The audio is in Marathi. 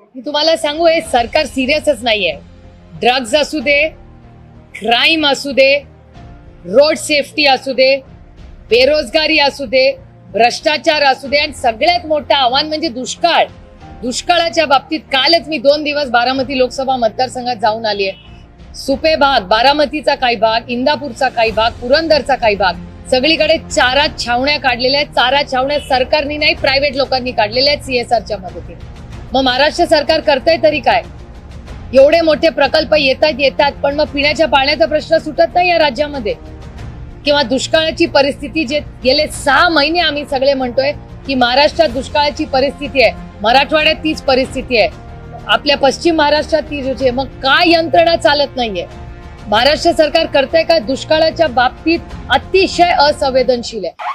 मी तुम्हाला सांगू हे सरकार सिरियसच नाहीये. ड्रग्ज असू दे क्राईम असू दे रोड सेफ्टी असू दे बेरोजगारी असू दे भ्रष्टाचार असू दे आणि सगळ्यात मोठं आव्हान म्हणजे दुष्काळ. दुष्काळाच्या बाबतीत कालच मी दोन दिवस बारामती लोकसभा मतदारसंघात जाऊन आली आहे. सुपे भाग बारामतीचा काही भाग इंदापूरचा काही भाग पुरंदरचा काही भाग सगळीकडे चारा छावण्या काढलेल्या आहेत. चारा छावण्या सरकारनी नाही प्रायव्हेट लोकांनी काढलेल्या आहेत सीएसआरच्या मदतीने. मग महाराष्ट्र सरकार करतंय तरी काय? एवढे मोठे प्रकल्प येतात येतात पण मग पिण्याच्या पाण्याचा प्रश्न सुटत नाही या राज्यामध्ये. किंवा दुष्काळाची परिस्थिती जे गेले सहा महिने आम्ही सगळे म्हणतोय की महाराष्ट्रात दुष्काळाची परिस्थिती आहे. मराठवाड्यात तीच परिस्थिती आहे. आपल्या पश्चिम महाराष्ट्रात तीच आहे मग काय यंत्रणा चालत नाहीये? महाराष्ट्र सरकार करतंय का दुष्काळाच्या बाबतीत अतिशय असंवेदनशील आहे?